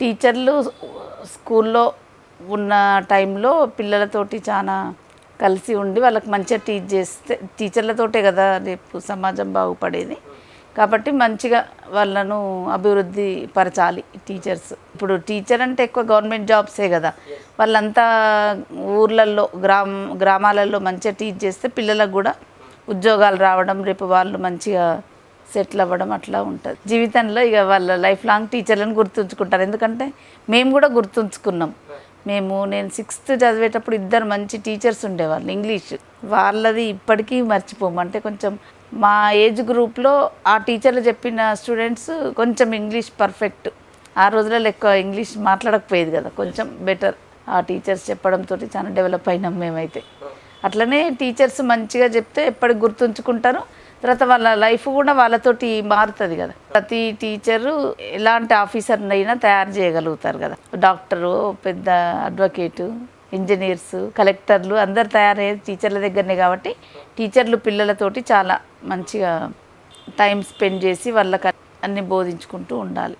టీచర్లు స్కూల్లో ఉన్న టైంలో పిల్లలతోటి చాలా కలిసి ఉండి వాళ్ళకి మంచిగా టీచ్ చేస్తే టీచర్లతోటే కదా రేపు సమాజం బాగుపడేది. కాబట్టి మంచిగా వాళ్ళను అభివృద్ధి పరచాలి టీచర్స్. ఇప్పుడు టీచర్ అంటే ఎక్కువ గవర్నమెంట్ జాబ్సే కదా. వాళ్ళంతా ఊర్లలో గ్రామ గ్రామాలలో మంచిగా టీచ్ చేస్తే పిల్లలకు కూడా ఉద్యోగాలు రావడం రేపు వాళ్ళు మంచిగా సెటిల్ అవ్వడం అట్లా ఉంటుంది. జీవితంలో ఇక వాళ్ళ లైఫ్ లాంగ్ టీచర్లను గుర్తుంచుకుంటారు. ఎందుకంటే మేము కూడా గుర్తుంచుకున్నాం. మేము నేను సిక్స్త్ చదివేటప్పుడు ఇద్దరు మంచి టీచర్స్ ఉండేవాళ్ళు ఇంగ్లీష్ వాళ్ళది ఇప్పటికీ మర్చిపోము. అంటే కొంచెం మా ఏజ్ గ్రూప్లో ఆ టీచర్లు చెప్పిన స్టూడెంట్స్ కొంచెం ఇంగ్లీష్ పర్ఫెక్ట్ ఆ రోజులలో ఎక్కువ ఇంగ్లీష్ మాట్లాడకపోయేది కదా. కొంచెం బెటర్ ఆ టీచర్స్ చెప్పడంతో చాలా డెవలప్ అయినాం మేమైతే. అట్లనే టీచర్స్ మంచిగా చెప్తే ఎప్పటికి గుర్తుంచుకుంటారు. తర్వాత వాళ్ళ లైఫ్ కూడా వాళ్ళతోటి మారుతుంది కదా. ప్రతి టీచరు ఎలాంటి ఆఫీసర్ని అయినా తయారు చేయగలుగుతారు కదా. డాక్టరు పెద్ద అడ్వకేటు ఇంజనీర్స్ కలెక్టర్లు అందరు తయారయ్యేది టీచర్ల దగ్గరనే కాబట్టి టీచర్లు పిల్లలతోటి చాలా మంచిగా టైం స్పెండ్ చేసి వాళ్ళకి అన్ని బోధించుకుంటూ ఉండాలి.